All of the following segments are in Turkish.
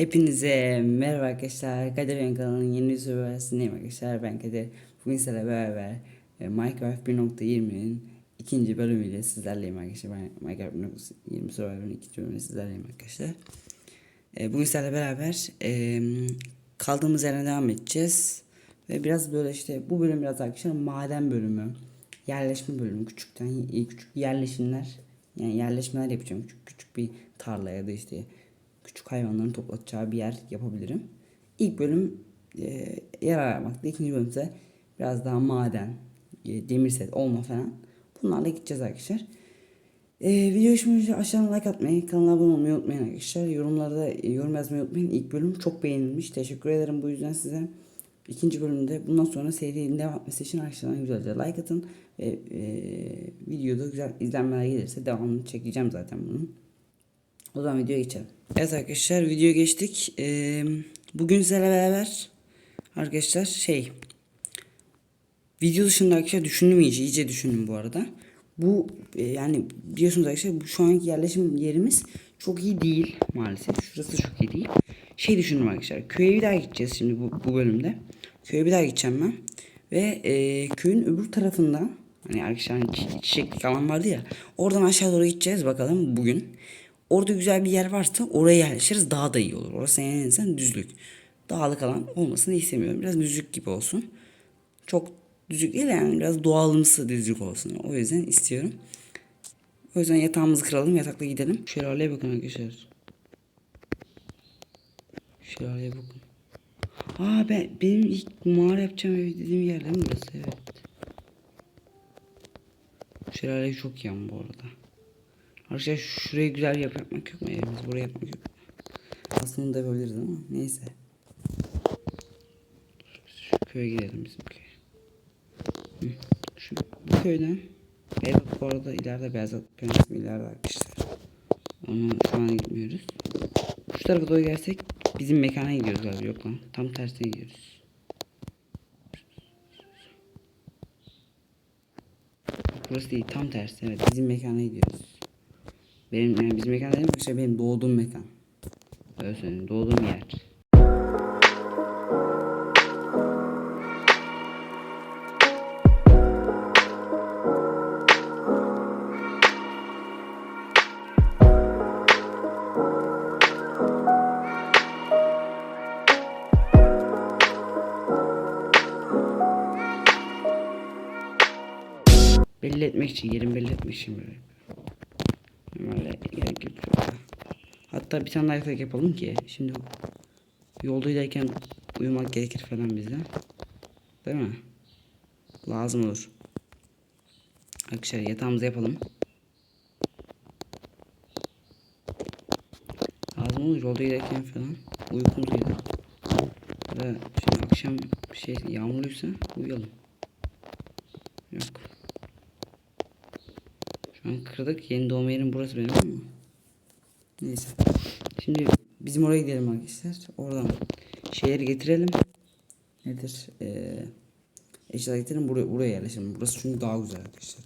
Hepinize merhaba arkadaşlar. Kadir Oyun kanalının yeni videosundayım arkadaşlar. Ben Kadir. Bugün sizlerle beraber e, Minecraft 1.20'nin ikinci bölümüyle sizlerleyim arkadaşlar. Ben Minecraft 1.20 Survivor'ın ikinci bölümüyle sizlerleyim arkadaşlar. E, Bugün sizlerle beraber e, kaldığımız yerden devam edeceğiz. Ve biraz böyle işte bu bölüm biraz arkadaşlar maden bölümü, yerleşme bölümü, küçükten küçük yerleşimler, yani yerleşmeler yapacağım. Küçük küçük bir tarla ya da işte küçük hayvanların toplatacağı bir yer yapabilirim. İlk bölüm e, yer aramakta. ikinci bölüm ise biraz daha maden, e, demir set olma falan. Bunlarla gideceğiz arkadaşlar. E, video hoşuma aşağıdan like atmayı, kanala abone olmayı unutmayın arkadaşlar. Yorumlarda e, yorum yazmayı unutmayın. İlk bölüm çok beğenilmiş. Teşekkür ederim bu yüzden size. İkinci bölümde bundan sonra serinin devam etmesi için aşağıdan güzelce like atın. Ve e, videoda güzel izlenmeler gelirse devamını çekeceğim zaten bunun. O zaman videoya geçelim. Evet arkadaşlar videoya geçtik. Ee, bugün sizlerle beraber arkadaşlar şey video dışında arkadaşlar düşündüm iyice iyice düşündüm bu arada. Bu e, yani biliyorsunuz arkadaşlar bu şu anki yerleşim yerimiz çok iyi değil maalesef. Şurası çok iyi değil. Şey düşündüm arkadaşlar. Köye bir daha gideceğiz şimdi bu, bu bölümde. Köye bir daha gideceğim ben. Ve e, köyün öbür tarafında hani arkadaşlar hani çi- çiçeklik alan vardı ya. Oradan aşağı doğru gideceğiz bakalım bugün. Orada güzel bir yer varsa oraya yerleşiriz daha da iyi olur. Orası en azından düzlük. Dağlık alan olmasını istemiyorum. Biraz düzlük gibi olsun. Çok düzlük değil yani biraz doğalımsı düzlük olsun. O yüzden istiyorum. O yüzden yatağımızı kıralım yatakla gidelim. Şelaleye bakın arkadaşlar. Şelaleye bakın. Aa ben, benim ilk mağara yapacağım ev dediğim yer değil mi burası? Evet. Şelale çok yan bu arada. Arkadaşlar şuraya güzel yapı yapmak yok mu evimiz? Buraya yapmak yok. Aslında da yapabiliriz ama neyse. Şu köye gidelim bizim köye. Hı. Şu bu köyden ev bu arada ileride Beyazıt köyün ismi ileride arkadaşlar. Ama şu an gitmiyoruz. Şu tarafa doğru gelsek bizim mekana gidiyoruz galiba yok lan. Tam tersine gidiyoruz. Burası değil tam tersi evet bizim mekana gidiyoruz. Benim yani bizim mekan dedim işte benim doğduğum mekan. Öyle söyleyeyim doğduğum yer. Belli etmek için, yerim belli etmek için. Böyle gerek yok çok da. Hatta bir tane daha yapalım ki şimdi yoldayken uyumak gerekir falan bize. Değil mi? Lazım olur. Arkadaşlar yatağımızı yapalım. Lazım olur yolda giderken falan uykumuz gelir. Da şimdi akşam şey yağmurluysa uyuyalım. Yok. Şu an kırdık. Yeni doğma yerim burası benim ama. Neyse. Şimdi bizim oraya gidelim arkadaşlar. Oradan şeyleri getirelim. Nedir? Ee, eşyalar getirelim. Buraya, buraya yerleşelim. Burası çünkü daha güzel arkadaşlar.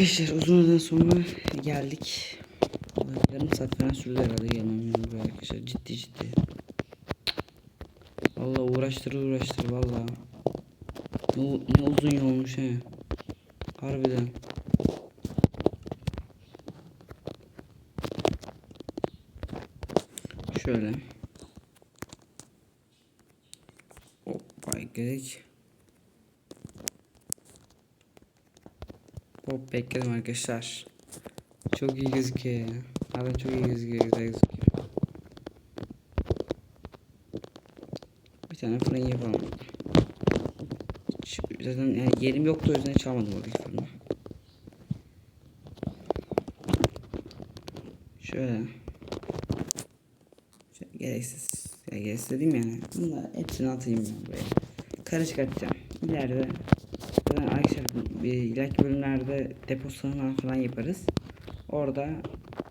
Arkadaşlar uzun öden sonra geldik. Yarım saat falan sürdü herhalde gelmem buraya arkadaşlar. Ciddi ciddi. Valla uğraştır uğraştır valla. Ne, ne uzun yolmuş he. Harbiden. Şöyle. Hoppa gerek. Hop bekledim arkadaşlar. Çok iyi gözüküyor. Harbiden çok iyi gözüküyor. Güzel gözüküyor. Bir tane fırın yapalım. Hiç- Zaten yani yerim yoktu o yüzden hiç almadım oradaki fırını. Şöyle. Şöyle gereksiz. Ya gereksiz dediğim yani. Bunları hepsini atayım ben buraya. Karışık atacağım. İleride ileriki bölümlerde depo sığınağı falan yaparız. Orada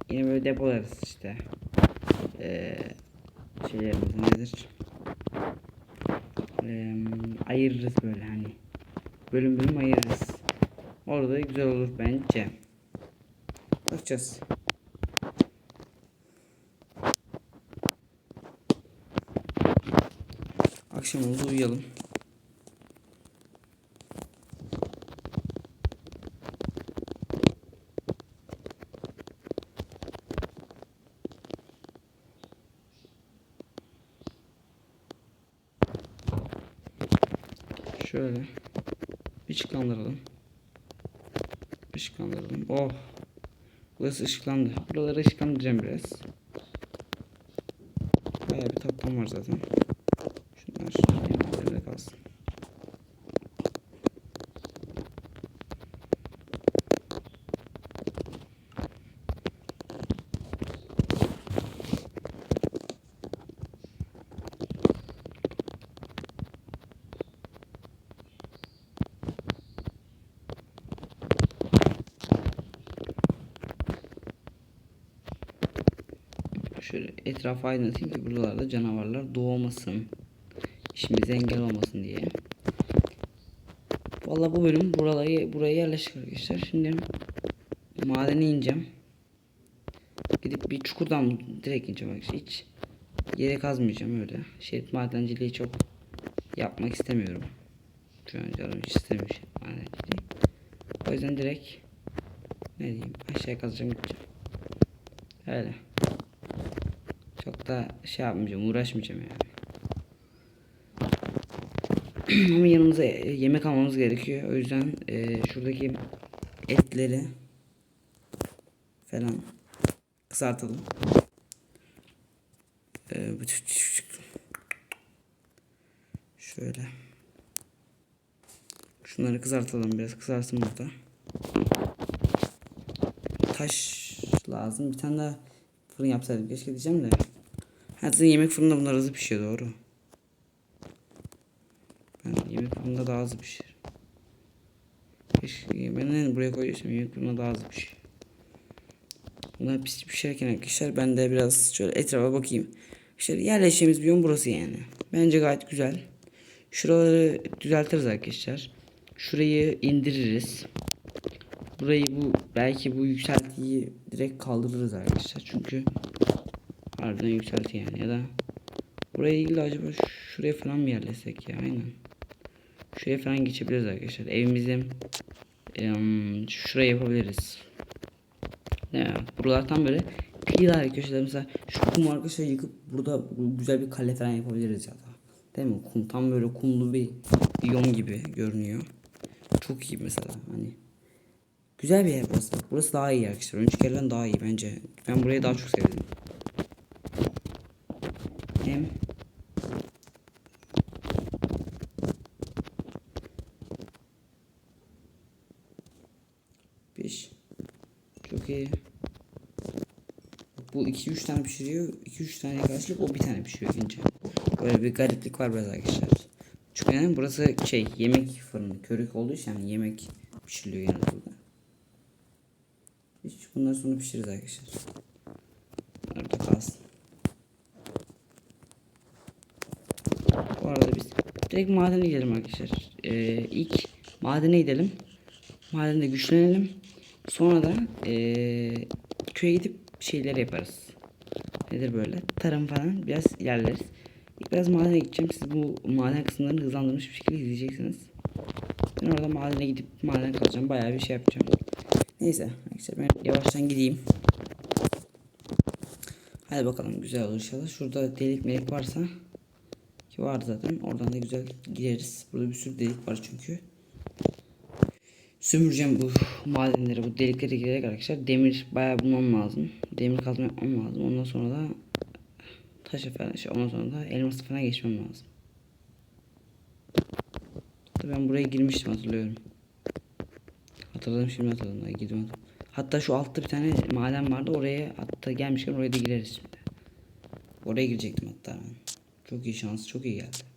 yine böyle depolarız işte. Ee, şeylerimiz nedir? Ee, ayırırız böyle hani. Bölüm bölüm ayırırız. Orada güzel olur bence. Bakacağız. Akşam oldu uyuyalım. Şöyle ışıklandıralım. Işıklandıralım. Oh. Burası ışıklandı. Buraları ışıklandıracağım biraz. Bayağı bir taptam var zaten. Şöyle etrafı aydınlatayım ki buralarda canavarlar doğmasın. İşimize engel olmasın diye. Vallahi bu bölüm buraları buraya yerleşik arkadaşlar. Şimdi madene ineceğim. Gidip bir çukurdan direkt ineceğim arkadaşlar. Hiç yere kazmayacağım öyle. Şerit madenciliği çok yapmak istemiyorum. Şu an canım hiç istemiyor şerit madenciliği. O yüzden direkt ne diyeyim aşağıya kazacağım gideceğim. Öyle. Da şey yapmayacağım, uğraşmayacağım yani. Ama yanımıza e, yemek almamız gerekiyor. O yüzden e, şuradaki etleri falan kızartalım. E, şöyle. Şunları kızartalım biraz kızarsın burada. Taş lazım. Bir tane daha fırın yapsaydım keşke diyeceğim de. Zaten yemek fırında bunlar hızlı pişiyor doğru. Ben yemek fırında daha hızlı pişir. Keşke ben buraya koyacaksam yemek fırında daha hızlı pişiyor. Bunlar pis pişerken arkadaşlar ben de biraz şöyle etrafa bakayım. İşte yerleşeceğimiz biyom burası yani. Bence gayet güzel. Şuraları düzeltiriz arkadaşlar. Şurayı indiririz. Burayı bu belki bu yükseltiyi direkt kaldırırız arkadaşlar. Çünkü harbiden yükselti yani ya da buraya ilgili acaba şuraya falan mı yerleşsek ya aynen. Şuraya falan geçebiliriz arkadaşlar. Evimizi em, şuraya yapabiliriz. Ne ya? Buralar tam böyle kıyılar köşeler mesela şu kum arkadaşlar yıkıp burada güzel bir kale falan yapabiliriz ya da. Değil mi? Kum tam böyle kumlu bir biyom gibi görünüyor. Çok iyi mesela hani. Güzel bir yer burası. Burası daha iyi arkadaşlar. Önceki yerden daha iyi bence. Ben burayı daha çok sevdim. Hem Piş. Çok iyi. Bu 2-3 tane pişiriyor. 2-3 tane karşılık o bir tane pişiriyor ince. Böyle bir gariplik var biraz arkadaşlar. Çünkü yani burası şey yemek fırını. Körük olduğu için yani yemek pişiriliyor yani burada. Hiç bundan sonra pişiririz arkadaşlar. Orada kalsın. Bu arada biz direkt madene gidelim arkadaşlar. Ee, ilk madene gidelim. Madende güçlenelim. Sonra da ee, köye gidip şeyler yaparız. Nedir böyle? Tarım falan biraz ilerleriz. İlk biraz madene gideceğim. Siz bu maden kısımlarını hızlandırmış bir şekilde izleyeceksiniz. Ben orada madene gidip maden kalacağım. Bayağı bir şey yapacağım. Neyse arkadaşlar ben yavaştan gideyim. Hadi bakalım güzel olur inşallah. Şurada delik melik varsa ki var zaten. Oradan da güzel gireriz. Burada bir sürü delik var çünkü. Sömüreceğim bu madenleri, bu deliklere girerek arkadaşlar. Demir bayağı bulmam lazım. Demir kazma yapmam lazım. Ondan sonra da taşı falan şey. Ondan sonra da elması falan geçmem lazım. Ben buraya girmiştim hatırlıyorum. Hatırladım şimdi hatırladım. Daha girmedim. Hatta şu altta bir tane maden vardı. Oraya hatta gelmişken oraya da gireriz şimdi. Oraya girecektim hatta ben. Çok iyi şans, çok iyi geldi.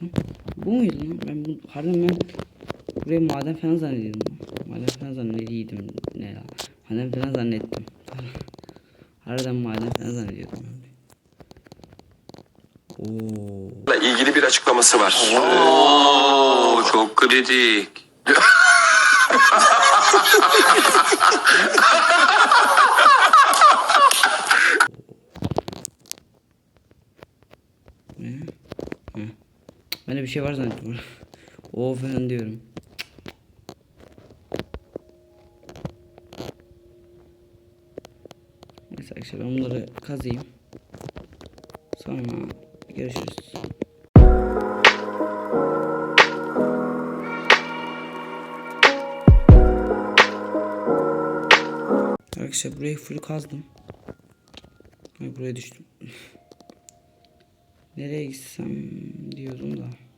Aydınlatsam. Bu muydu lan? Ben bu, harbiden ben buraya maden falan zannediyordum. Maden falan zannediyordum. Ne ya? Maden falan zannettim. harbiden maden falan zannediyordum ben. Oo. ilgili bir açıklaması var. Oo, çok kritik. Ne? Hı. De bir şey var zannettim. o falan diyorum. Neyse arkadaşlar ben bunları kazıyım. Sonra görüşürüz. Arkadaşlar burayı full kazdım. Ay buraya düştüm. Nereye gitsem diyordum da.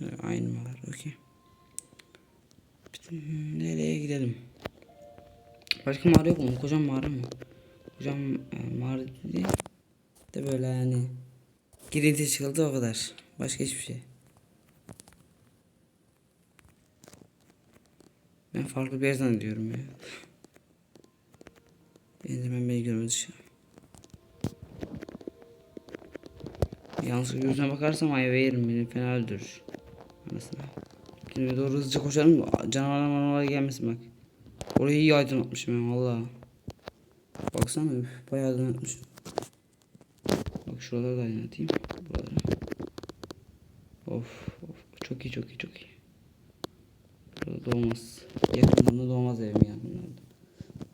Ee, Aynı mı var? Okey. Nereye gidelim? Başka mağara yok mu? Kocaman mağara mı? Kocaman e, mağara değil de böyle yani girinti çıkıldı o kadar. Başka hiçbir şey. Ben farklı bir yer zannediyorum ya. Enderman beni görmedi Yalnız gözüne bakarsam ayva yerim beni fena öldürür. Anasını. Şimdi doğru hızlıca koşarım canavarlar manavarlar gelmesin bak. Orayı iyi aydınlatmışım ben valla. Baksana üf, bayağı aydınlatmışım. Bak şuraları da aydınlatayım. Buraları. Of of çok iyi çok iyi çok iyi. Burada doğmaz. Yakından da doğmaz evim yakınlarda.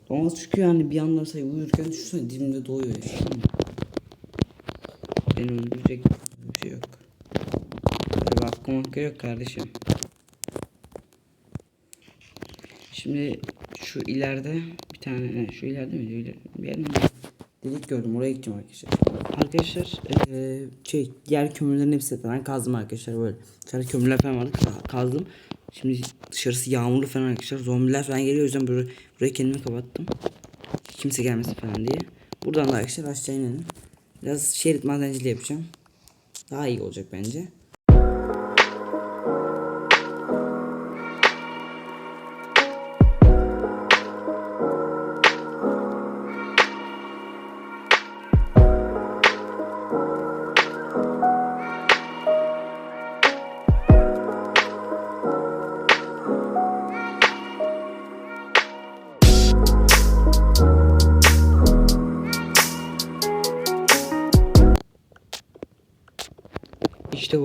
Doğmaz çünkü yani bir yandan say uyurken düşünsene dibimde doğuyor ya. an. Beni öldürecek bir şey yok. Böyle hakkım hakkı yok kardeşim. Şimdi şu ileride bir tane ne, şu ileride mi? İleride, bir yer mi? Delik gördüm oraya gideceğim arkadaşlar. Arkadaşlar eee, şey diğer kömürlerin hepsi falan kazdım arkadaşlar böyle. Dışarıda kömürler falan vardı ka- kazdım. Şimdi dışarısı yağmurlu falan arkadaşlar. Zombiler falan geliyor o yüzden böyle, burayı kendimi kapattım. Kimse gelmesin falan diye. Buradan da arkadaşlar aşağı inelim. Biraz şerit madenciliği yapacağım. Daha iyi olacak bence.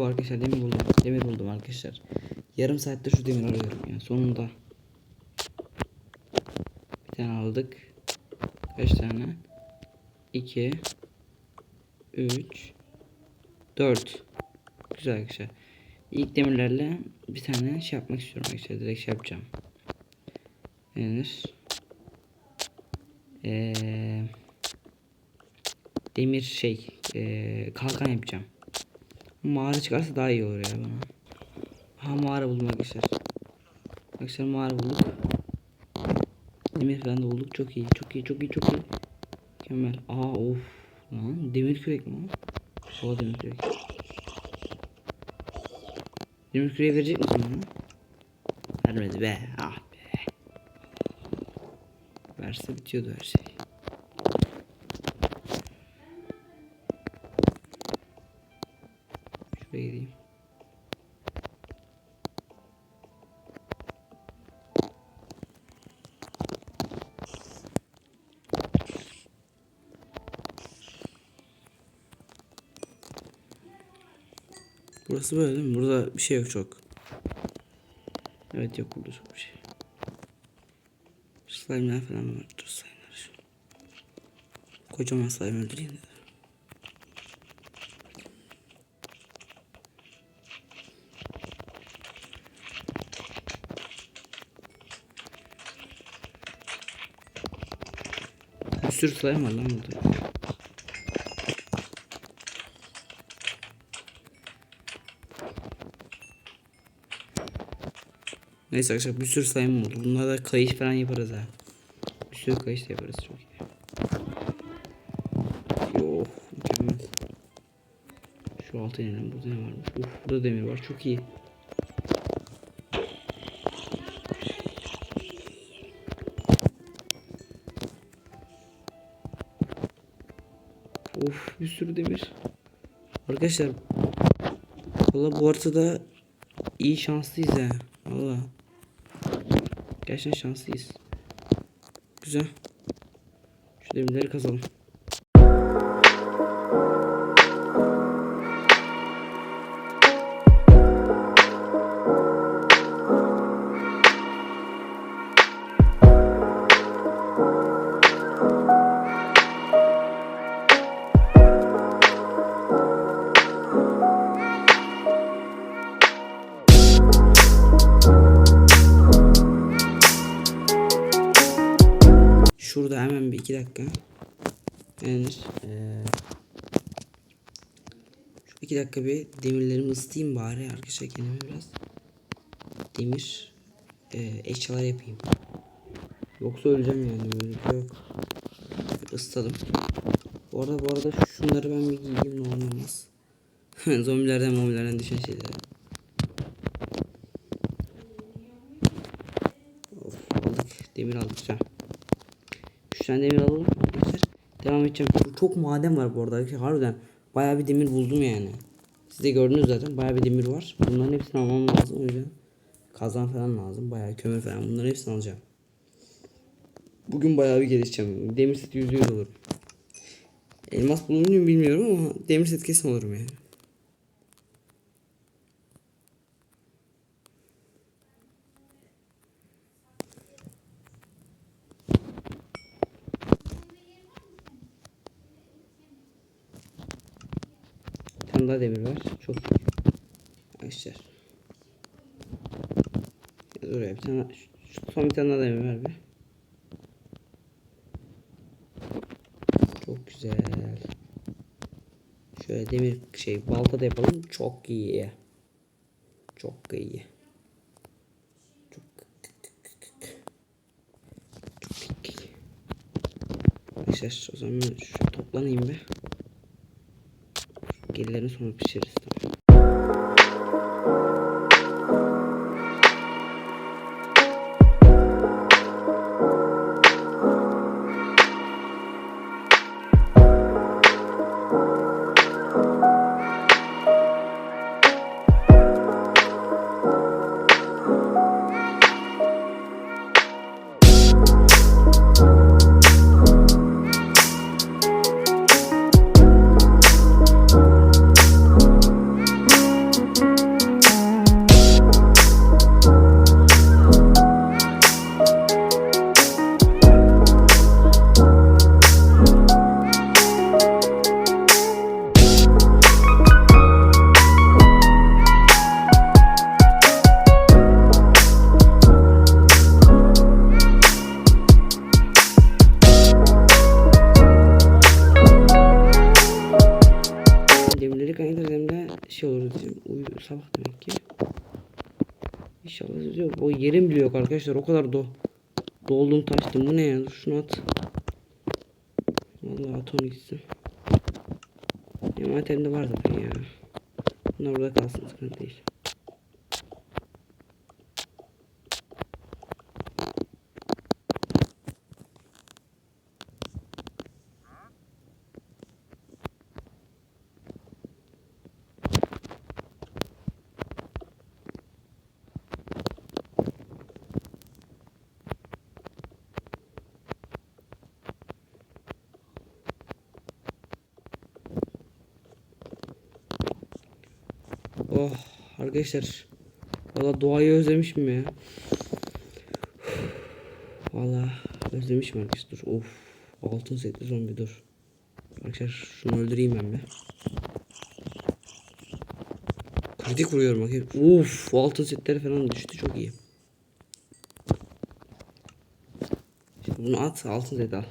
Arkadaşlar demir buldum. Demir buldum arkadaşlar. Yarım saatte şu demir arıyorum ya sonunda. Bir tane aldık. Kaç tane? 2 3 4 Güzel arkadaşlar. İlk demirlerle bir tane şey yapmak istiyorum arkadaşlar. Direkt şey yapacağım. Denir? Ee, demir şey ee, kalkan yapacağım. Mağara çıkarsa daha iyi olur ya bana. Ha mağara buldum arkadaşlar. Arkadaşlar mağara bulduk. Demir falan da bulduk. Çok iyi. Çok iyi. Çok iyi. Çok iyi. Mükemmel. Aa of. Lan demir kürek mi? O demir kürek. Demir küreği verecek misin bana? Vermedi be. Ah be. Verse bitiyordu her şey. Burası böyle değil mi? Burada bir şey yok çok. Evet yok burada çok bir şey. Slime'ler falan var. Dur slime'lar şu. Kocaman slime öldüreyim de. Bir sürü slime var lan burada. Neyse arkadaşlar bir sürü slime oldu. Bunlarla kayış falan yaparız ha. Bir sürü kayış da yaparız çok iyi. Yok mükemmel. Şu altı inelim. Burada ne varmış? Uf burada demir var. Çok iyi. Of bir sürü demir. Arkadaşlar Valla bu haritada iyi şanslıyız ha. Valla. Gerçekten şanslıyız. Güzel. Şu demirleri kazalım. Şurada hemen bir iki dakika. Yenir. Ee, şu iki dakika bir demirlerimi ısıtayım bari arkadaşlar kendime biraz. Demir e, eşyalar yapayım. Yoksa öleceğim yani böyle şey yok. Isıtalım. Bu arada bu arada şunları ben bir giyeyim ne olmaz. Zombilerden mombilerden düşen şeyler. Of aldık. Demir aldık güzel. 3 tane demir alalım arkadaşlar. Devam edeceğim. Çok, maden var bu arada arkadaşlar. Harbiden bayağı bir demir buldum yani. Siz de gördünüz zaten bayağı bir demir var. Bunların hepsini almam lazım o yüzden. Kazan falan lazım. Bayağı kömür falan. Bunların hepsini alacağım. Bugün bayağı bir gelişeceğim. Demir set yüzde yüz olurum. Elmas bulunur muyum bilmiyorum ama demir set kesin olurum yani. Bir tane daha demir var. Çok iyi. Arkadaşlar. Ya Oraya bir tane şu- son bir tane daha ver be. Çok güzel. Şöyle demir şey balta da yapalım. Çok iyi. Çok iyi. Çok çok iyi. Arkadaşlar o zaman şu toplanayım be. Gerilerini sonra pişiririz tamam. Yerim bile yok arkadaşlar. O kadar do doldum taştım. Bu ne ya? Dur şunu at. Vallahi at onu gitsin. Ematemde var zaten ya. Bunlar burada kalsın sıkıntı değil. Oh arkadaşlar. Valla doğayı özlemişim ya. Valla özlemişim arkadaşlar. Dur. Of. Altın setli zombi dur. Arkadaşlar şunu öldüreyim ben be. Kritik vuruyorum bakayım. Uf altın setleri falan düştü çok iyi. Şimdi bunu at altın set al.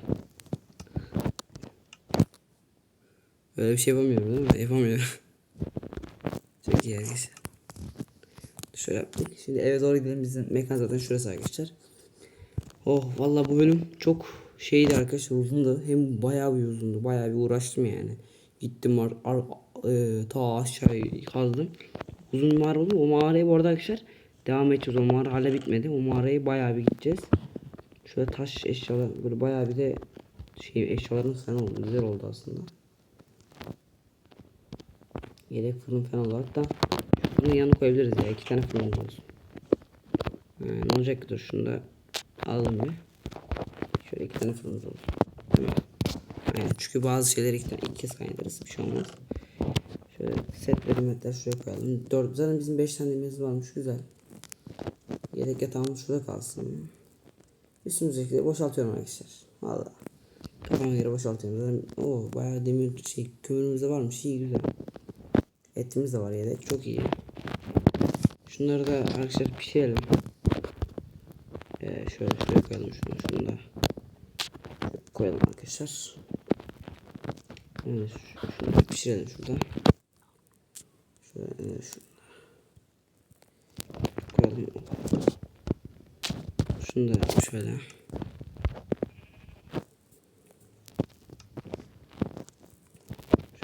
Böyle bir şey yapamıyorum değil mi? Yapamıyorum. Çok iyi arkadaşlar. Şöyle yaptık. Şimdi eve doğru gidelim. Bizim mekan zaten şurası arkadaşlar. Oh vallahi bu bölüm çok şeydi arkadaşlar uzundu. Hem bayağı bir uzundu. Bayağı bir uğraştım yani. Gittim ar, ar, e, ta aşağı kazdım. Uzun mağara oldu. O mağarayı bu arada arkadaşlar devam edeceğiz. O mağara hala bitmedi. O mağarayı bayağı bir gideceğiz. Şöyle taş eşyalar böyle bayağı bir de şey eşyalarımız falan oldu. Güzel oldu aslında. Yedek fırın falan olarak da bunu yanına koyabiliriz ya. iki tane fırın olsun. Ha, ne olacak ki dur şunu da alalım bir. Şöyle iki tane fırınımız olsun. Aynen. Çünkü bazı şeyleri iki, tane, iki kez kaynatırız. Bir şey olmaz. Şöyle setleri metler şuraya koyalım. Dört, zaten bizim beş tane demimiz varmış. Güzel. Yedek yatağımız şurada kalsın. Üstümüzdekileri boşaltıyorum arkadaşlar. Valla. Kafama göre boşaltıyorum. Zaten o bayağı demir şey kömürümüz de varmış. İyi güzel. Etimiz de var yedek. Çok iyi. Şunları da arkadaşlar pişirelim. Ee, şöyle şuraya koyalım şunu. Şunu da şöyle koyalım arkadaşlar. Evet, şu- şunu da pişirelim şuradan. Şöyle e, şu koyalım. Şunu da şöyle.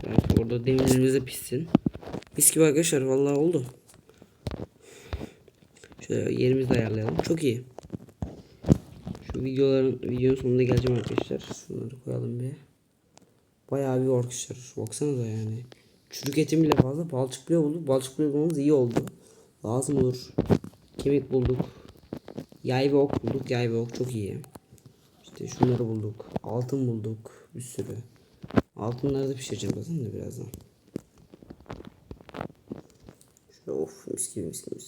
Şöyle orada demirlerimiz de pişsin. Mis gibi arkadaşlar vallahi oldu. Şöyle yerimizi ayarlayalım. Çok iyi. Şu videoların videonun sonunda geleceğim arkadaşlar. Şunları koyalım bir. Bayağı bir arkadaşlar. Baksanıza yani. Çürük etim bile fazla. Balçık bile bulduk. Balçık bile bulmamız iyi oldu. Lazım olur. Kemik bulduk. Yay ve ok bulduk. Yay ve ok çok iyi. İşte şunları bulduk. Altın bulduk. Bir sürü. Altınları da pişireceğim zaten de birazdan. Şöyle of mis gibi mis gibi.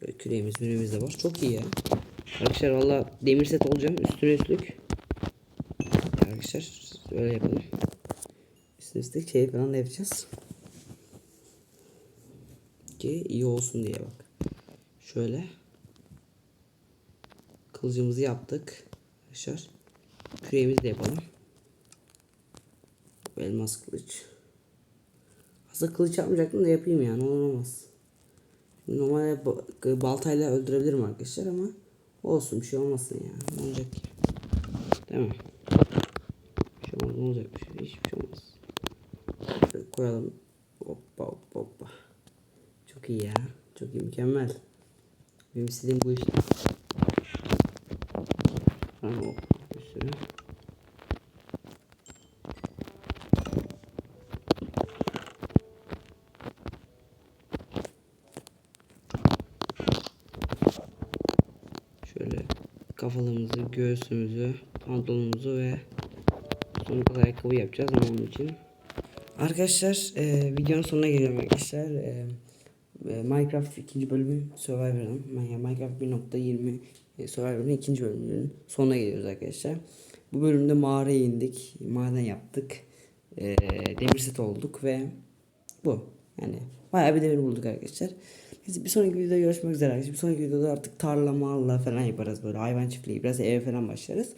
Şöyle küreğimiz müremiz de var. Çok iyi ya. Arkadaşlar valla demir set olacağım. Üstüne üstlük. Arkadaşlar öyle yapalım. Üstüne üstlük şey falan da yapacağız. Ki iyi olsun diye bak. Şöyle. Kılıcımızı yaptık. Arkadaşlar. Küreğimizi de yapalım. Elmas kılıç. Aslında kılıç yapmayacaktım da yapayım yani olmaz. Normalde ba- baltayla öldürebilirim arkadaşlar ama olsun bir şey olmasın ya. Ne olacak ki? Değil mi? Bir şey olmaz. Ne olacak bir şey? Hiçbir şey olmaz. Şöyle koyalım. Hoppa hoppa hoppa. Çok iyi ya. Çok iyi mükemmel. Benim istediğim bu işte. Ha, hop, bir sürü. Şöyle kafalığımızı, göğsümüzü, pantolonumuzu ve sonuna ayakkabı yapacağız ama onun için. Arkadaşlar e, videonun sonuna geliyorum arkadaşlar. E, e, Minecraft ikinci bölümün Survivor'ın yani Minecraft 1.20 e, Survivor'ın ikinci bölümünün sonuna geliyoruz arkadaşlar. Bu bölümde mağaraya indik. Maden yaptık. E, demir set olduk ve bu. Yani bayağı bir demir bulduk arkadaşlar. Biz bir sonraki videoda görüşmek üzere. Bir sonraki videoda artık tarla marla falan yaparız böyle hayvan çiftliği biraz eve falan başlarız.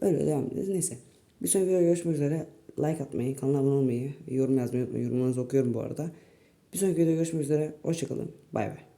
Öyle devam ederiz. Neyse. Bir sonraki videoda görüşmek üzere. Like atmayı, kanala abone olmayı, yorum yazmayı unutmayın. Yorumlarınızı okuyorum bu arada. Bir sonraki videoda görüşmek üzere. Hoşçakalın. Bay bay.